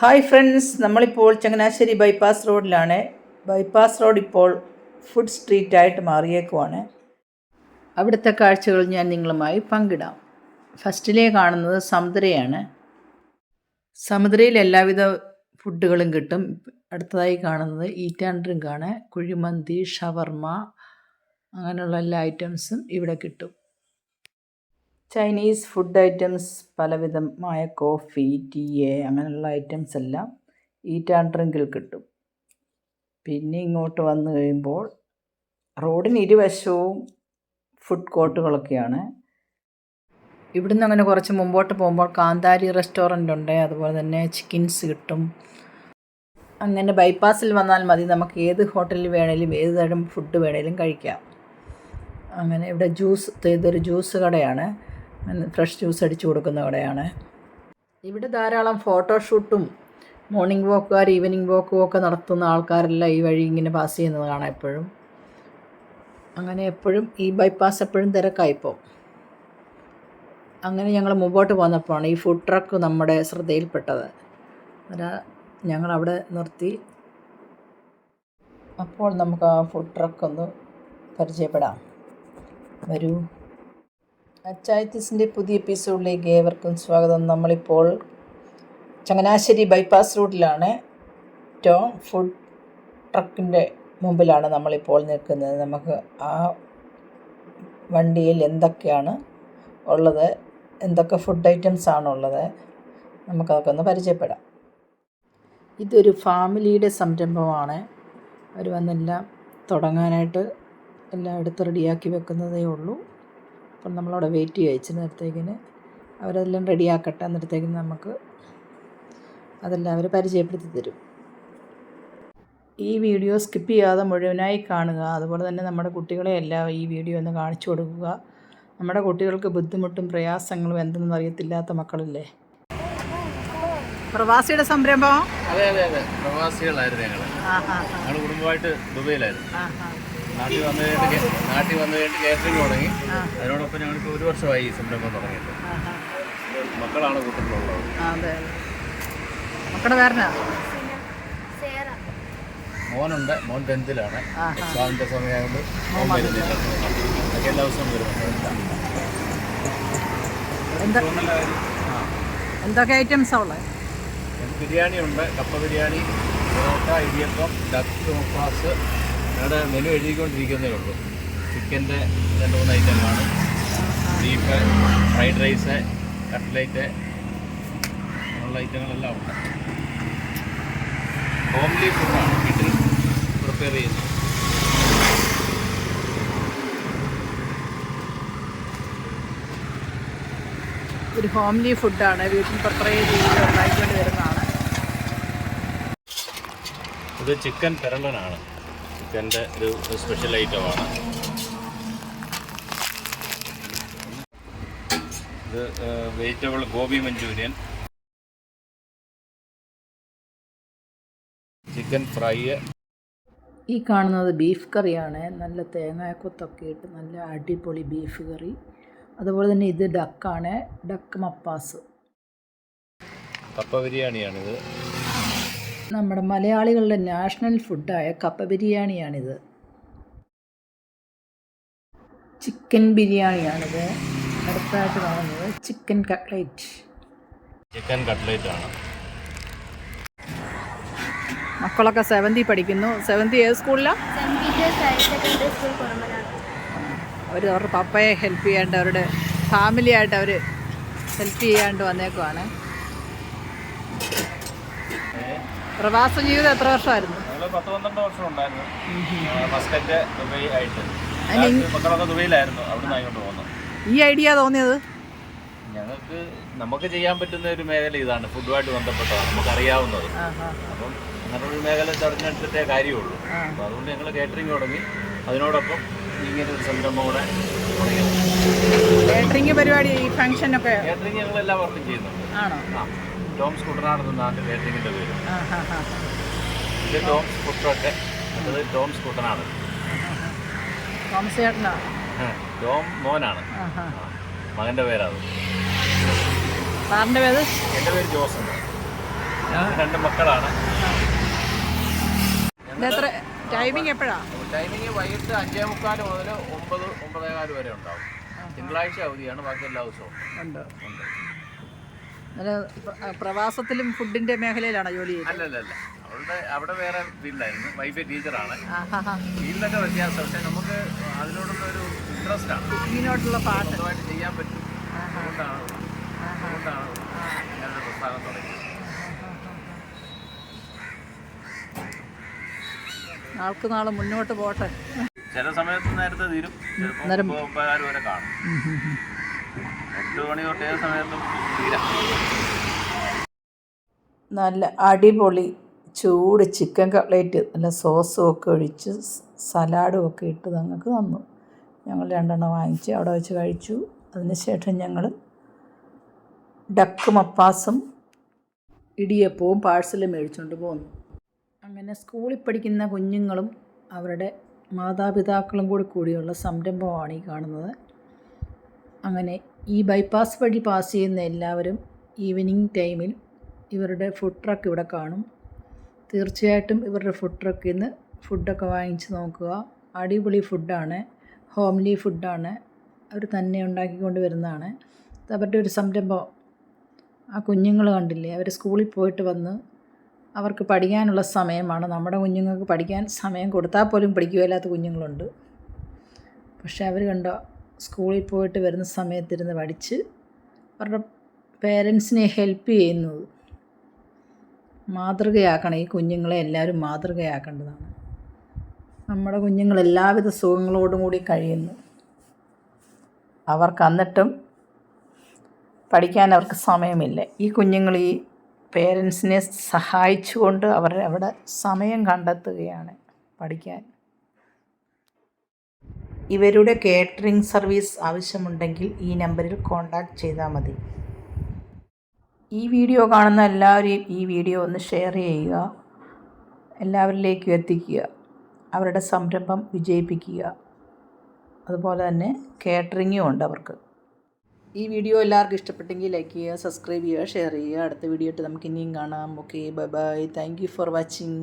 Hi friends നമ്മളിപ്പോൾ Changanassery bypass റോഡിലാണ് bypass road ഇപ്പോൾ ഫുഡ് സ്ട്രീറ്റായിട്ട് മാറിയേക്കുവാണ്. അവിടുത്തെ കാഴ്ചകൾ ഞാൻ നിങ്ങളുമായി പങ്കിടാം. ഫസ്റ്റിലേ കാണുന്നത് സമുദ്രയാണ്. സമുദ്രയിൽ എല്ലാവിധ ഫുഡുകളും കിട്ടും. അടുത്തതായി കാണുന്നത് ഈറ്റ് ആൻഡ് ഡ്രിങ്ക് ആണ്. കുഴിമന്തി ഷവർമ അങ്ങനെയുള്ള എല്ലാ ഐറ്റംസും ഇവിടെ കിട്ടും. ചൈനീസ് ഫുഡ് ഐറ്റംസ് പലവിധമായ കോഫി ടീ അങ്ങനെയുള്ള ഐറ്റംസ് എല്ലാം ഈറ്റ് ആൻഡ് ഡ്രിങ്കിൽ കിട്ടും. പിന്നെ ഇങ്ങോട്ട് വന്നു കഴിയുമ്പോൾ റോഡിന് ഇരുവശവും ഫുഡ് കോർട്ടുകളൊക്കെയാണ് ഇവിടുന്ന് അങ്ങനെ കുറച്ച് മുമ്പോട്ട് പോകുമ്പോൾ കാന്താരി റെസ്റ്റോറന്റ് ഉണ്ട് അതുപോലെ തന്നെ ചിക്കൻസ് കിട്ടും. അങ്ങനെ ബൈപ്പാസിൽ വന്നാൽ മതി നമുക്ക് ഏത് ഹോട്ടലിൽ വേണേലും ഏത് തരം ഫുഡ് വേണേലും കഴിക്കാം. അങ്ങനെ ഇവിടെ ജ്യൂസ് ഇതൊരു ജ്യൂസ് കടയാണ്. ഫ്രഷ് ജ്യൂസ് അടിച്ചു കൊടുക്കുന്ന കടയാണ് ഇവിടെ ധാരാളം ഫോട്ടോഷൂട്ടും മോർണിംഗ് വാക്കുകാർ ഈവനിങ് വാക്കും ഒക്കെ നടത്തുന്ന ആൾക്കാരെല്ലാം ഈ വഴി ഇങ്ങനെ പാസ് ചെയ്യുന്നത് കാണാം എപ്പോഴും. അങ്ങനെ എപ്പോഴും ഈ ബൈപ്പാസ് എപ്പോഴും തിരക്കായിപ്പോൾ അങ്ങനെ ഞങ്ങൾ മുമ്പോട്ട് പോന്നപ്പോഴാണ് ഈ ഫുഡ് ട്രക്ക് നമ്മുടെ ശ്രദ്ധയിൽപ്പെട്ടത്. അതാ ഞങ്ങളവിടെ നിർത്തി. അപ്പോൾ നമുക്ക് ആ ഫുഡ് ട്രക്ക് ഒന്ന് പരിചയപ്പെടാം. വരൂ. അച്ചായത്തിസിന്റെ പുതിയ എപ്പിസോഡിലേക്ക് ഏവർക്കും സ്വാഗതം. നമ്മളിപ്പോൾ ചങ്ങനാശ്ശേരി ബൈപ്പാസ് റോഡിലാണ്. ടോം ഫുഡ് ട്രക്കിന്റെ മുമ്പിലാണ് നമ്മളിപ്പോൾ നിൽക്കുന്നത്. നമുക്ക് ആ വണ്ടിയിൽ എന്തൊക്കെയാണ് ഉള്ളത്? എന്തൊക്കെ ഫുഡ് ഐറ്റംസ് ആണുള്ളത് നമുക്കതൊക്കെ ഒന്ന് പരിചയപ്പെടാം. ഇതൊരു ഫാമിലിയുടെ സംരംഭമാണ്. അവർ വന്നെല്ലാം തുടങ്ങാനായിട്ട് എല്ലാം എടുത്ത് റെഡിയാക്കി വെക്കുന്നതേ ഉള്ളൂ. അപ്പം നമ്മളവിടെ വെയിറ്റ് ചെയ്യുക ഇച്ചിരി നേരത്തേക്കിന് അവരെല്ലാം റെഡിയാക്കട്ടെ എന്നിടത്തേക്കിന് നമുക്ക് അതെല്ലാം അവർ പരിചയപ്പെടുത്തി തരും. ഈ വീഡിയോ സ്കിപ്പ് ചെയ്യാതെ മുഴുവനായി കാണുക. അതുപോലെ തന്നെ നമ്മുടെ കുട്ടികളെ എല്ലാം ഈ വീഡിയോ ഒന്ന് കാണിച്ചു കൊടുക്കുക. നമ്മുടെ കുട്ടികൾക്ക് ബുദ്ധിമുട്ടും പ്രയാസങ്ങളും എന്തെന്നും അറിയത്തില്ലാത്ത മക്കളല്ലേ? പ്രവാസിയുടെ സംരംഭം? അതെ അതെ അതെ. പ്രവാസികളായിരുന്നു ഞങ്ങൾ ഞങ്ങൾ കുടുംബമായിട്ട് ദുബൈയിലായിരുന്നു. നാട്ടിൽ വന്നു കഴിഞ്ഞിട്ട് കേ- നാട്ടിൽ വന്നു കഴിഞ്ഞിട്ട് കേറ്ററിംഗ് തുടങ്ങി. അതിനോടൊപ്പം ഞങ്ങൾക്ക് ഒരു വർഷമായി ഈ സംരംഭം തുടങ്ങിയിട്ട്. മക്കളാണ് കൂട്ടത്തിലുള്ളത്. മോനുണ്ട്. മോൻ ടെൻത്തിലാണ്. എക്സാമിന്റെ സമയമായതുകൊണ്ട് മോൻ വരുന്നില്ല. എല്ലാ ദിവസവും വരുന്നുണ്ട് എന്താ? എന്തൊക്കെ ഐറ്റംസാണ് ഉള്ളത് ബിരിയാണി ഉണ്ട് കപ്പ ബിരിയാണി പൊറോട്ട ഇടിയപ്പം ഡക്ക് മപ്പാസ് ഞങ്ങളുടെ മെനു എഴുതിക്കൊണ്ടിരിക്കുന്നേ ഉള്ളൂ. ചിക്കന്റെ രണ്ട് മൂന്ന് ഐറ്റങ്ങളാണ് ബീഫ് ഫ്രൈഡ് റൈസ് കട്ട്ലേറ്റ് അങ്ങനെയുള്ള ഐറ്റങ്ങളെല്ലാം ഉണ്ട്. ഹോംലി ഫുഡാണ് വീട്ടിൽ പ്രിപ്പയർ ചെയ്യുന്നത്. ഒരു ഹോംലി ഫുഡാണ് വീട്ടിൽ പ്രിപ്പയർ ചെയ്ത് ഉണ്ടാക്കിക്കൊണ്ട് വരുന്നതാണ്. ഇത് ചിക്കൻ പെരളനാണ് ചിക്കന്റെ ഒരു സ്പെഷ്യൽ ഐറ്റമാണ് ഇത് vegetable gobi manchurian. Chicken fry. ഈ കാണുന്നത് ബീഫ് കറിയാണ്. നല്ല തേങ്ങാക്കൊത്തൊക്കെ ഇട്ട് നല്ല അടിപൊളി ബീഫ് കറി. അതുപോലെ തന്നെ ഇത് ഡക്കാണ് ഡക്ക് മപ്പാസ്. കപ്പ ബിരിയാണിയാണിത്. നമ്മുടെ മലയാളികളുടെ നാഷണൽ ഫുഡായ കപ്പ ബിരിയാണിയാണിത്. ചിക്കൻ ബിരിയാണിയാണിത്. അടുത്തായിട്ട് കാണുന്നത് ചിക്കൻ കട്ട്ലേറ്റ്. ചിക്കൻ കട്ട്ലേറ്റ് ആണ്. മക്കളൊക്കെ സെവന്തി പഠിക്കുന്നു. സെവന്തി ഏത് സ്കൂളിലാണ് അവർ അവരുടെ പപ്പയെ ഹെൽപ്പ് ചെയ്യാണ്ട് അവരുടെ ഫാമിലിയായിട്ട് അവർ ഹെൽപ്പ് ചെയ്യാണ്ട് വന്നേക്കുവാണ്. പ്രവാസ ജീവിതം എത്ര വർഷമായിരുന്നു? ഞങ്ങൾ പത്ത് പന്ത്രണ്ട് വർഷം ഉണ്ടായിരുന്നു. മസ്കറ്റ് ദുബൈ ആയിട്ട്. അതിന് ഇ- മക്കളൊക്കെ ദുബൈയിലായിരുന്നു. അവിടെ അങ്ങോട്ട് പോകുന്നു ഈ ഐഡിയ തോന്നിയത്? ഞങ്ങൾക്ക് നമുക്ക് ചെയ്യാൻ പറ്റുന്ന ഒരു മേഖല ഇതാണ്. ഫുഡുമായിട്ട് ബന്ധപ്പെട്ടതാണ്. നമുക്ക് അറിയാവുന്നത്. അപ്പം അങ്ങനെ ഒരു മേഖല തെരഞ്ഞെടുത്തിട്ടേ കാര്യമുള്ളൂ. അപ്പം അതുകൊണ്ട് ഞങ്ങൾ കേറ്ററിംഗ് തുടങ്ങി. അതിനോടൊപ്പം ഇങ്ങനെ ഒരു സംരംഭം കൂടെ കേറ്ററിംഗ് പരിപാടി ഈ ഫംഗ്ഷനൊക്കെ കേറ്ററിംഗ് ഞങ്ങൾ എല്ലാ വർക്കും ചെയ്യുന്നുണ്ട് ആണോ? ആ ടോംസ് കുട്ടനാട് കേറ്ററിംഗിന്റെ പേര്. ഇത് ടോംസ് കുട്ടൊക്കെ അത് ടോംസ് കുട്ടനാട് ടോംസ് ചേട്ടനാ? ടോം മോനാണ്. മകന്റെ പേരാത് സാറിന്റെ പേര്? എന്റെ പേര് ജോസ് രണ്ട് മക്കളാണ്. എത്ര ടൈമിംഗ് എപ്പോഴാണ് ടൈമിംഗ് വൈകിട്ട് അഞ്ചേ മുക്കാൽ മുതൽ ഒമ്പത് ഒമ്പതേകാൽ വരെ ഉണ്ടാവും. തിങ്കളാഴ്ച അവധിയാണ് ബാക്കി എല്ലാ ദിവസവും. ഉണ്ട്. പ്രവാസത്തിലും ഫുഡിന്റെ മേഖലയിലാണോ ജോലി ചെയ്യുന്നത്? അല്ലല്ലല്ല. അവളുടെ അവിടെ വേറെ ഫീൽഡായിരുന്നു വൈഫ് ടീച്ചറാണ്. ഫീൽഡൊക്കെ വ്യത്യാസം പക്ഷെ നമുക്ക് അതിനോടുള്ള ഒരു ഇൻട്രസ്റ്റ് ആണ് പാട്ട്. ചെയ്യാൻ പറ്റും ആൾക്ക് നാളെ മുന്നോട്ട് പോട്ടെ. ചില സമയത്ത് നേരത്തെ തീരും. ഒമ്പതാറ് വരെ കാണും. എട്ട് മണി തൊട്ട് ഏത് സമയത്തും തീരാം. നല്ല അടിപൊളി ചൂട് ചിക്കൻ കട്ട്ലേറ്റ് നല്ല സോസും ഒക്കെ ഒഴിച്ച് സലാഡും ഒക്കെ ഇട്ട് ഞങ്ങൾക്ക് തന്നു. ഞങ്ങൾ രണ്ടെണ്ണം വാങ്ങിച്ച് അവിടെ വെച്ച് കഴിച്ചു. അതിന് ശേഷം ഞങ്ങൾ ഡക്ക് മപ്പാസും ഇടിയപ്പവും പാഴ്സലും മേടിച്ചുകൊണ്ട് പോന്നു. അങ്ങനെ സ്കൂളിൽ പഠിക്കുന്ന കുഞ്ഞുങ്ങളും അവരുടെ മാതാപിതാക്കളും കൂടി കൂടിയുള്ള സംരംഭമാണ് ഈ കാണുന്നത്. അങ്ങനെ ഈ ബൈപ്പാസ് വഴി പാസ് ചെയ്യുന്ന എല്ലാവരും ഈവനിങ് ടൈമിൽ ഇവരുടെ ഫുഡ് ട്രക്ക് ഇവിടെ കാണും. തീർച്ചയായിട്ടും ഇവരുടെ ഫുഡ് ട്രക്കിൽ നിന്ന് ഫുഡൊക്കെ വാങ്ങിച്ച് നോക്കുക. അടിപൊളി ഫുഡാണ് ഹോംലി ഫുഡാണ് അവർ തന്നെ ഉണ്ടാക്കിക്കൊണ്ട് വരുന്നതാണ്. അവരുടെ ഒരു സംരംഭം. ആ കുഞ്ഞുങ്ങൾ കണ്ടില്ലേ? അവർ സ്കൂളിൽ പോയിട്ട് വന്ന് അവർക്ക് പഠിക്കാനുള്ള സമയമാണ്. നമ്മുടെ കുഞ്ഞുങ്ങൾക്ക് പഠിക്കാൻ സമയം കൊടുത്താൽ പോലും പഠിക്കുകയില്ലാത്ത കുഞ്ഞുങ്ങളുണ്ട്. പക്ഷേ അവർ കണ്ടോ സ്കൂളിൽ പോയിട്ട് വരുന്ന സമയത്തിരുന്ന് പഠിച്ച് അവരുടെ പേരൻസിനെ ഹെൽപ്പ് ചെയ്യുന്നത്. മാതൃകയാക്കണം ഈ കുഞ്ഞുങ്ങളെ എല്ലാവരും മാതൃകയാക്കേണ്ടതാണ്. നമ്മുടെ കുഞ്ഞുങ്ങൾ എല്ലാവിധ സുഖങ്ങളോടും കൂടി കഴിയുന്നു. അവർക്ക് എന്നിട്ടും പഠിക്കാൻ അവർക്ക് സമയമില്ല. ഈ കുഞ്ഞുങ്ങൾ ഈ പേരൻസിനെ സഹായിച്ചുകൊണ്ട് അവർ അവിടെ സമയം കണ്ടെത്തുകയാണ് പഠിക്കാൻ. ഇവരുടെ കേറ്ററിംഗ് സർവീസ് ആവശ്യമുണ്ടെങ്കിൽ ഈ നമ്പറിൽ കോൺടാക്റ്റ് ചെയ്താൽ മതി. ഈ വീഡിയോ കാണുന്ന എല്ലാവരെയും ഈ വീഡിയോ ഒന്ന് ഷെയർ ചെയ്യുക. എല്ലാവരിലേക്കും എത്തിക്കുക. അവരുടെ സംരംഭം വിജയിപ്പിക്കുക. അതുപോലെ തന്നെ കേറ്ററിങ്ങും ഉണ്ട് അവർക്ക്. ഈ വീഡിയോ എല്ലാവർക്കും ഇഷ്ടപ്പെട്ടെങ്കിൽ ലൈക്ക് ചെയ്യുക സബ്സ്ക്രൈബ് ചെയ്യുക ഷെയർ ചെയ്യുക. അടുത്ത വീഡിയോ ആയിട്ട് നമുക്ക് ഇനിയും കാണാം. Okay bye bye thank you for watching